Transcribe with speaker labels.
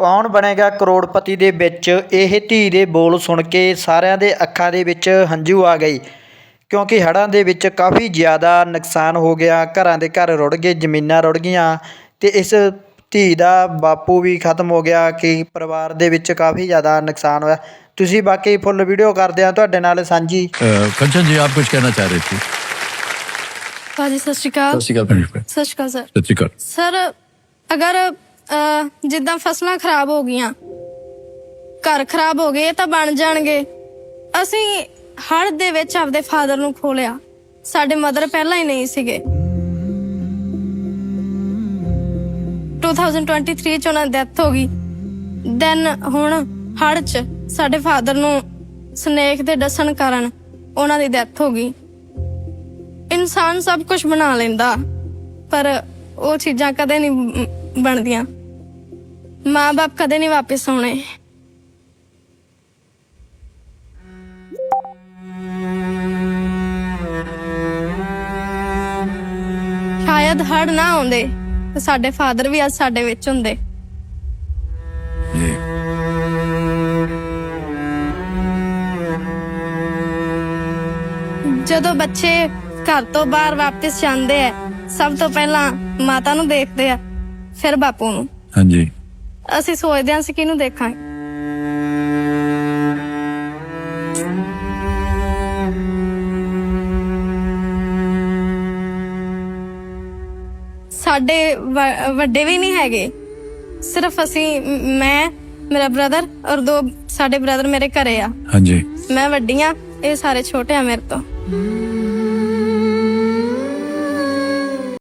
Speaker 1: ਕੌਣ ਬਣੇਗਾ ਕਰੋੜਪਤੀ ਦੇ ਵਿੱਚ? ਇਹ ਧੀ ਦੇ ਬੋਲ ਸੁਣ ਕੇ ਸਾਰਿਆਂ ਦੇ ਅੱਖਾਂ ਦੇ ਵਿੱਚ ਹੰਝੂ ਆ ਗਏ। ਕਿਉਂਕਿ ਹੜ੍ਹਾਂ ਦੇ ਵਿੱਚ ਕਾਫੀ ਜ਼ਿਆਦਾ ਨੁਕਸਾਨ ਹੋ ਗਿਆ। ਘਰਾਂ ਦੇ ਘਰ ਰੁੜ ਗਏ ਜ਼ਮੀਨਾਂ ਰੁੜ ਗਈਆਂ ਅਤੇ ਇਸ ਧੀ ਦਾ ਬਾਪੂ ਵੀ ਖਤਮ ਹੋ ਗਿਆ ਕਿ ਪਰਿਵਾਰ ਦੇ ਵਿੱਚ ਕਾਫੀ ਜ਼ਿਆਦਾ ਨੁਕਸਾਨ ਹੋਇਆ। ਤੁਸੀਂ ਬਾਕੀ ਫੁੱਲ ਵੀਡੀਓ ਕਰਦੇ ਆ ਤੁਹਾਡੇ ਨਾਲ ਸਾਂਝੀ।
Speaker 2: ਕੰਚਨ ਜੀ ਆਪ ਕੁਝ ਕਹਿਣਾ ਚਾਹ ਰਹੇ
Speaker 3: ਸੀ? ਸਤਿ ਸ਼੍ਰੀ ਅਕਾਲ। ਸਤਿ ਸ਼੍ਰੀ ਅਕਾਲ ਸਰ।
Speaker 2: ਸਤਿ ਸ਼੍ਰੀ ਅਕਾਲ।
Speaker 3: ਸਰ ਅਗਰ ਅਹ, ਜਿੱਦਾਂ ਫਸਲਾਂ ਖਰਾਬ ਹੋ ਗਈਆਂ ਘਰ ਖਰਾਬ ਹੋ ਗਏ ਇਹ ਤਾਂ ਬਣ ਜਾਣਗੇ। ਅਸੀਂ ਹੜ੍ਹ ਦੇ ਵਿੱਚ ਆਪਦੇ ਫਾਦਰ ਨੂੰ ਖੋਲਿਆ ਸਾਡੇ ਮਦਰ ਪਹਿਲਾਂ ਹੀ ਨਹੀਂ ਸੀਗੇ। 2023 ਚ ਉਹਨਾਂ ਦੀ ਡੈਥ ਹੋ ਗਈ। ਦੈਨ ਹੁਣ ਹੜ੍ਹ ਚ ਸਾਡੇ ਫਾਦਰ ਨੂੰ ਸਨੇਕ ਦੇ ਡਸਣ ਕਾਰਨ ਉਹਨਾਂ ਦੀ ਡੈਥ ਹੋ ਗਈ। ਇਨਸਾਨ ਸਭ ਕੁਝ ਬਣਾ ਲੈਂਦਾ ਪਰ ਉਹ ਚੀਜ਼ਾਂ ਕਦੇ ਨਹੀਂ ਮ- ਬਣਦੀਆਂ। ਮਾਂ-ਬਾਪ ਕਦੇ ਨਹੀਂ ਵਾਪਸ ਆਉਣੇ। ਸ਼ਾਇਦ ਹੜ ਨਾ ਆਉਂਦੇ ਤੇ ਸਾਡੇ ਫਾਦਰ ਵੀ ਅੱਜ ਸਾਡੇ ਵਿੱਚ ਹੁੰਦੇ। ਜਦੋਂ ਬੱਚੇ ਘਰ ਤੋਂ ਬਾਹਰ ਵਾਪਸ ਜਾਂਦੇ ਆ ਸਭ ਤੋਂ ਪਹਿਲਾਂ ਮਾਤਾ ਨੂੰ ਦੇਖਦੇ ਆ ਫਿਰ ਬਾਪੂ ਨੂੰ।
Speaker 2: ਹਾਂਜੀ।
Speaker 3: ਅਸੀਂ ਸੋਚਦੇ ਹਾਂ ਅਸੀਂ ਕਿਹਨੂੰ ਦੇਖਾਂਗੇ। ਸਾਡੇ ਵੱਡੇ ਵੀ ਨਹੀਂ ਹੈਗੇ। ਸਿਰਫ ਅਸੀਂ ਮ- ਮੇਰਾ ਬ੍ਰਦਰ ਔਰ ਦੋ ਸਾਡੇ ਬ੍ਰਦਰ ਮੇਰੇ ਘਰੇ ਆ।
Speaker 2: जी
Speaker 3: ਮੈਂ ਵੱਡੀ ਆ ਇਹ ਸਾਰੇ ਛੋਟੇ ਆ ਮੇਰੇ ਤੋਂ।